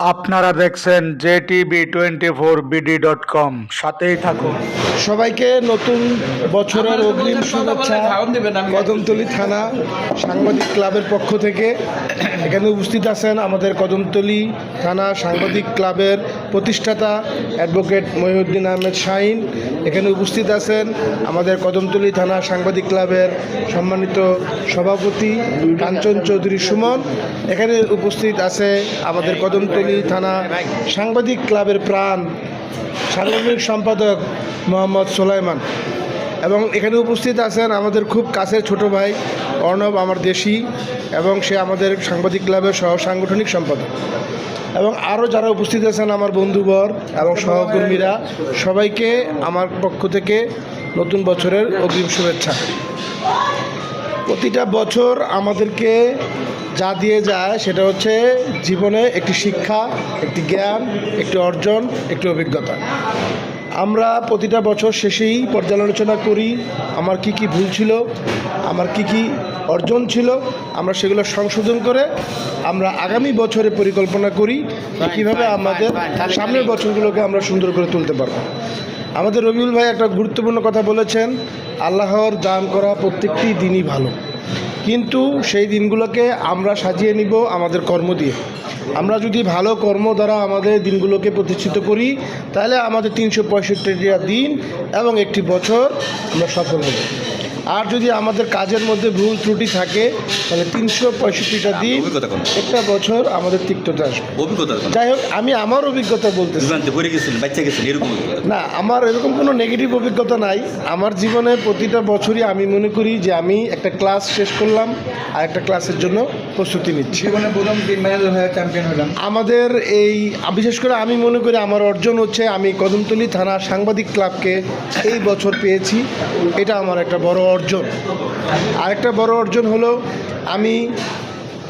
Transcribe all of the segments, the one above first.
আপনারা দেখছেন J TV twenty four BD dot com. সাথেই থাকুন। সবাইকে নতুন বছরের অগ্রিম শুভেচ্ছা। কদমতলি থানা সাংবাদিক ক্লাবের পক্ষ থেকে এখানে উপস্থিত আছেন আমাদের কদমতলি থানা সাংবাদিক ক্লাবের প্রতিষ্ঠাতা অ্যাডভোকেট মহিউদ্দিন আহমেদ শাহিন। এখানে উপস্থিত আছেন আমাদের কদমতলি থানা সাংবাদিক ক্লাবের সম্মানিত সভাপতি কাঞ্চন চৌধুরী সুমন। এখানে উপস্থিত আছে আমাদের কদমতলি থানা সাংবাদিক ক্লাবের প্রাণ সাংগঠনিক সম্পাদক মোহাম্মদ সোলাইমান। এবং এখানে উপস্থিত আছেন আমাদের খুব কাছের ছোট ভাই অর্ণব, আমার দেশি, এবং সে আমাদের সাংবাদিক ক্লাবের সহ সাংগঠনিক সম্পাদক। এবং আরও যারা উপস্থিত আছেন আমার বন্ধুবর এবং সহকর্মীরা, সবাইকে আমার পক্ষ থেকে নতুন বছরের অগ্রিম শুভেচ্ছা। প্রতিটা বছর আমাদেরকে যা দিয়ে যায় সেটা হচ্ছে জীবনে একটি শিক্ষা একটি জ্ঞান একটি অর্জন একটি অভিজ্ঞতা। আমরা প্রতিটা বছর শেষেই পর্যালোচনা করি আমার কি কি ভুল ছিল আমার কি কি অর্জন ছিল আমরা সেগুলো সংশোধন করে আমরা আগামী বছরে পরিকল্পনা করি কীভাবে আমাদের সামনের বছরগুলোকে আমরা সুন্দর করে তুলতে পারব। আমাদের রবিউল ভাই একটা গুরুত্বপূর্ণ কথা বলেছেন আল্লাহর দান করা প্রত্যেকটি দিনই ভালো। কিন্তু সেই দিনগুলোকে আমরা সাজিয়ে নিব আমাদের কর্ম দিয়ে। আমরা যদি ভালো কর্ম দ্বারা আমাদের দিনগুলোকে প্রতিষ্ঠিত করি, তাহলে আমাদের তিনশো পঁয়ষট্টিটা দিন এবং একটি বছর আমরা সফল হব। আর যদি আমাদের কাজের মধ্যে ভুল ত্রুটি থাকে তাহলে তিনশো পঁয়ষট্টিটা দিন অভিজ্ঞতা? একটা বছর আমাদের তিক্ততা আসবে। অভিজ্ঞতা? যাই হোক আমি আমার অভিজ্ঞতা বলতেছি। বিভ্রান্তি পড়ে গেছেন বাচ্চা গেছেন এরকম অভিজ্ঞতা? না আমার এরকম কোনো নেগেটিভ অভিজ্ঞতা নাই। আমার জীবনে প্রতিটা বছরই আমি মনে করি যে আমি একটা ক্লাস শেষ করলাম আর একটা ক্লাসের জন্য প্রস্তুতি নিচ্ছি। জীবনে প্রথম তিন ম্যাচে হয়ে চ্যাম্পিয়ন হলাম। আমাদের এই বিশেষ করে আমি মনে করি আমার অর্জন হচ্ছে আমি কদমতলি থানা সাংবাদিক ক্লাবকে এই বছর পেয়েছি। এটা আমার একটা বড় অর্জন। আরেকটা বড় অর্জন হলো আমি,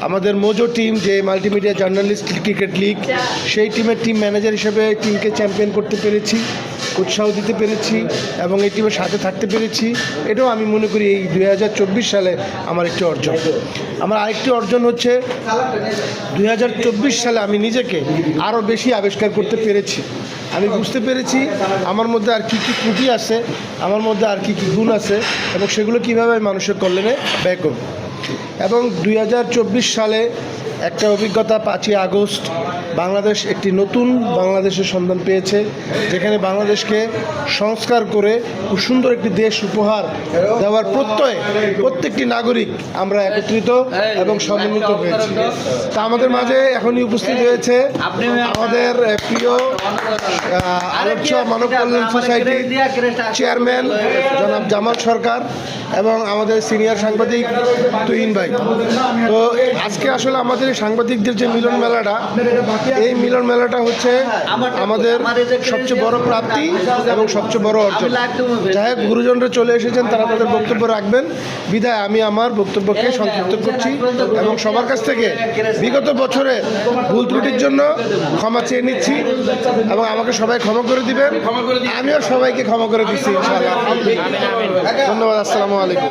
আমাদের মোজো টিম, যে মাল্টিমিডিয়া জার্নালিস্ট ক্রিকেট লিগ সেই টিমের টিম ম্যানেজার হিসেবে টিমকে চ্যাম্পিয়ন করতে পেরেছি। উৎসাহ দিতে পেরেছি এবং টিমের সাথে থাকতে পেরেছি। এটাও আমি মনে করি এই দুই হাজার চব্বিশ সালে আমার একটি অর্জন। আমার আরেকটি অর্জন হচ্ছে, দুই হাজার চব্বিশ সালে আমি নিজেকে আরও বেশি আবিষ্কার করতে পেরেছি। আমি বুঝতে পেরেছি আমার মধ্যে আর কী কী ত্রুটি আছে, আমার মধ্যে আর কী কী গুণ আছে এবং সেগুলো কীভাবে মানুষের কল্যাণে ব্যয় করব। এবং দুই হাজার চব্বিশ সালে একটা অভিজ্ঞতা, পাঁচই আগস্ট, বাংলাদেশ একটি নতুন বাংলাদেশের সন্ধান পেয়েছে, যেখানে বাংলাদেশকে সংস্কার করে সুন্দর একটি দেশ উপহার দেওয়ার প্রত্যয় প্রত্যেকটি নাগরিক আমরা একত্রিত এবং সমন্বিত হয়েছি। তা আমাদের মাঝে এখনই উপস্থিত হয়েছে আমাদের প্রিয় আলোচ্য মানব কল্যাণ সোসাইটির চেয়ারম্যান জনাব জামাল সরকার এবং আমাদের সিনিয়র সাংবাদিক তুহিন ভাই। তো আজকে আসলে আমাদের এই সাংবাদিকদের যে মিলন মেলাটা, এই মিলন মেলাটা হচ্ছে আমাদের সবচেয়ে বড় প্রাপ্তি এবং সবচেয়ে বড় অর্জন। যাই হোক, গুরুজনরা চলে এসেছেন, তারা তাদের বক্তব্য রাখবেন। বিদায়, আমি আমার বক্তব্যকে সংক্ষিপ্ত করছি এবং সবার কাছ থেকে বিগত বছরে ভুল ত্রুটির জন্য ক্ষমা চেয়ে নিচ্ছি এবং আমাকে সবাই ক্ষমা করে দিবেন। আমিও সবাইকে ক্ষমা করে দিচ্ছি ধন্যবাদ, আসসালামু আলাইকুম।